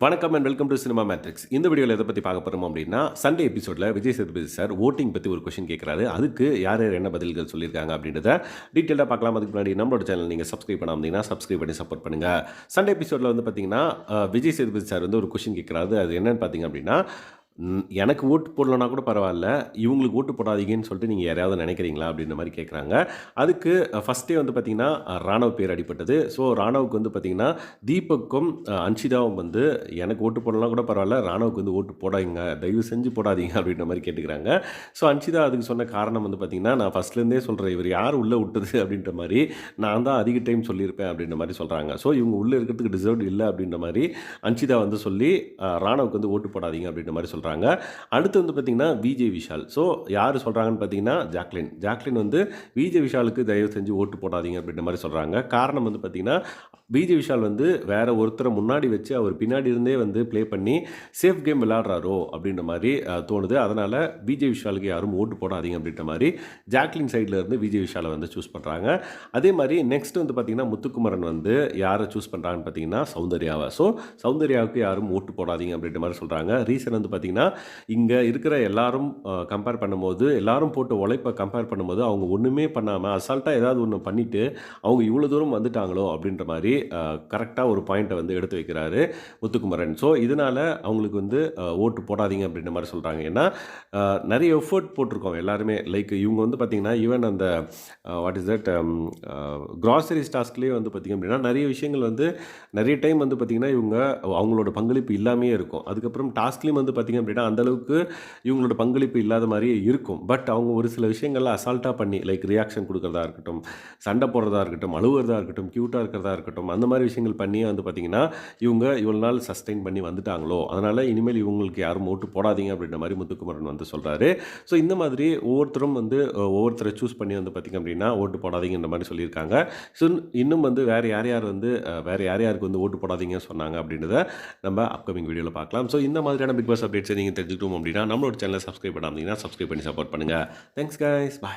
வணக்கம் and welcome to cinema matrix இந்த வீடியோவில் எதை பற்றி பார்க்க போகிறோம் அப்படின்னா சண்டே எபிசோடில் விஜய் சேதுபதி சார் ஓட்டிங் பற்றி ஒரு கொஷின் கேட்குறாரு அதுக்கு யார் யார் என்ன பதில்கள் சொல்லியிருக்காங்க அப்படின்றத டீட்டெயிலாக பார்க்கலாம். அதுக்கு முன்னாடி நம்மளோட சேனல் நீங்கள் சப்ஸ்கிரைப் பண்ணாமந்தீங்கன்னா சப்ஸ்கிரைப் பண்ணி சப்போர்ட் பண்ணுங்கள் சண்டே எபிசோடில் வந்து பார்த்தீங்கன்னா விஜய் சேதுபதி சார் வந்து ஒரு கொஷின் கேட்குறாரு அது என்னென்னு பார்த்தீங்க அப்படின்னா ம், எனக்கு ஓட்டு போடலனா கூட பரவாயில்ல. இவங்களுக்கு ஓட்டு போடாதீங்கன்னு சொல்லிட்டு நீங்கள் யாரையாவது நினைக்கிறீங்களா அப்படின்ற மாதிரி கேட்குறாங்க அதுக்கு ஃபஸ்ட்டே வந்து பார்த்தீங்கன்னா அஹ், ராணவ் பேர் அடிப்பட்டது ஸோ ராணவுக்கு வந்து பார்த்தீங்கன்னா தீபக்கும் அஹ், அன்ஷிதாவும் வந்து எனக்கு ஓட்டு போடலாம் கூட பரவாயில்ல. ராணவுக்கு வந்து ஓட்டு போடாதீங்க. தயவு செஞ்சு போடாதீங்க அப்படின்ற மாதிரி கேட்டுக்கிறாங்க. ஸோ அன்ஷிதா அதுக்கு சொன்ன காரணம் வந்து பார்த்தீங்கன்னா நான் ஃபஸ்ட்லேருந்தே சொல்கிறேன் இவர் யார் உள்ளே விட்டது அப்படின்ற மாதிரி நான் தான் அதிக டைம் சொல்லியிருப்பேன் அப்படின்ற மாதிரி சொல்கிறாங்க ஸோ இவங்க உள்ளே இருக்கிறதுக்கு டிசர்வ் இல்லை அப்படின்ற மாதிரி அன்ஷிதா வந்து சொல்லி அஹ், ராணவுக்கு வந்து ஓட்டு போடாதீங்க அப்படின்ற மாதிரி சொல்கிறாங்க அடுத்து வந்து பார்த்தீங்கன்னா விஜய் விஷால் ஸோ யார் சொல்கிறாங்கன்னு பார்த்தீங்கன்னா ஜாக்லின் ஜாக்லின் வந்து விஜய் விஷாலுக்கு தயவு செஞ்சு ஓட்டு போடாதீங்க அப்படின்ற மாதிரி சொல்கிறாங்க காரணம் வந்து பார்த்தீங்கன்னா விஜய் விஷால் வந்து வேறு ஒருத்தரை முன்னாடி வச்சு அவர் பின்னாடி இருந்தே வந்து ப்ளே பண்ணி சேஃப் கேம் விளாட்றாரோ அப்படின்ற மாதிரி தோணுது. அதனால் விஜய் விஷாலுக்கு யாரும் ஓட்டு போடாதீங்க அப்படின்ற மாதிரி ஜாக்லின் சைடில் இருந்து விஜய் விஷாலை வந்து சூஸ் பண்ணுறாங்க அதே மாதிரி நெக்ஸ்ட் வந்து பார்த்தீங்கன்னா முத்துக்குமரன் வந்து யாரை சூஸ் பண்ணுறாங்கன்னு பார்த்தீங்கன்னா சௌந்தர்யாவை. ஸோ சௌந்தர்யாவுக்கு யாரும் ஓட்டு போடாதீங்க அப்படின்ற மாதிரி சொல்கிறாங்க ரீசன் வந்து பார்த்தீங்கன்னா இங்கே இருக்கிற எல்லாரும் கம்பேர் பண்ணும்போது எல்லாரும் போட்டு உழைப்பை கம்பேர் பண்ணும்போது அவங்க ஒன்றுமே பண்ணாமல் அசால்ட்டாக ஏதாவது ஒன்று பண்ணிவிட்டு அவங்க இவ்வளோ தூரம் வந்துட்டாங்களோ அப்படின்ற மாதிரி கரெக்டாக ஒரு பாயிண்ட்டை வந்து எடுத்து வைக்கிறாரு முத்துக்குமரன். ஸோ இதனால் அவங்களுக்கு வந்து ஓட்டு போடாதீங்க அப்படின்ற மாதிரி சொல்கிறாங்க ஏன்னா நிறைய எஃபர்ட் போட்டிருக்கோம் எல்லாருமே. லைக் இவங்க வந்து பார்த்திங்கன்னா ஈவன் அந்த வாட் இஸ் தட் க்ராசரிஸ் டாஸ்க்லேயே வந்து பார்த்திங்க அப்படின்னா நிறைய விஷயங்கள் வந்து நிறைய டைம் வந்து பார்த்திங்கன்னா இவங்க அவங்களோட பங்களிப்பு இல்லாமே இருக்கும். அதுக்கப்புறம் டாஸ்க்லேயும் வந்து அப்படின்னா அந்த அளவுக்கு இவங்களோட பங்களிப்பு இல்லாத மாதிரியே இருக்கும். பட் அவங்க ஒரு சில விஷயங்கள்லாம் அசால்ட்டாக பண்ணி லைக் ரியாக்ஷன் கொடுக்குறதா இருக்கட்டும் சண்டை போடுறதா இருக்கட்டும் அழுவுறதா இருக்கட்டும் க்யூட்டாக இருக்கிறதா இருக்கட்டும் அந்த மாதிரி விஷயங்கள் பண்ணி வந்து பார்த்திங்கன்னா இவங்க இவ்வளோ நாள் சஸ்டெயின் பண்ணி வந்துட்டாங்களோ அதனால் இனிமேல் இவங்களுக்கு யாரும் ஓட்டு போடாதீங்க அப்படின்ற மாதிரி முத்துக்குமரன் வந்து சொல்கிறாரு ஸோ இந்த மாதிரி ஒவ்வொருத்தரும் வந்து ஒவ்வொருத்தரை சூஸ் பண்ணி வந்து பார்த்திங்க அப்படின்னா ஓட்டு போடாதீங்கன்ற மாதிரி சொல்லியிருக்காங்க. ஸோ இன்னும் வந்து வேறு யார் யார் வந்து வேறு யார் யாருக்கு வந்து ஓட்டு போடாதீங்க சொன்னாங்க அப்படின்றத நம்ம அப்கமிங் வீடியோவில் பார்க்கலாம். ஸோ இந்த மாதிரியான பிக் பாஸ் அப்டேட்ஸ் நீங்கள் தெரிஞ்சுக்கணும் அப்படின்னா நம்மளோட சேனலை சப்ஸ்கிரைப் பண்ணாமல் சப்ஸ்கிரைப் பண்ணி சப்போர்ட் பண்ணுங்கள் தேங்க்ஸ் கைஸ் பாய்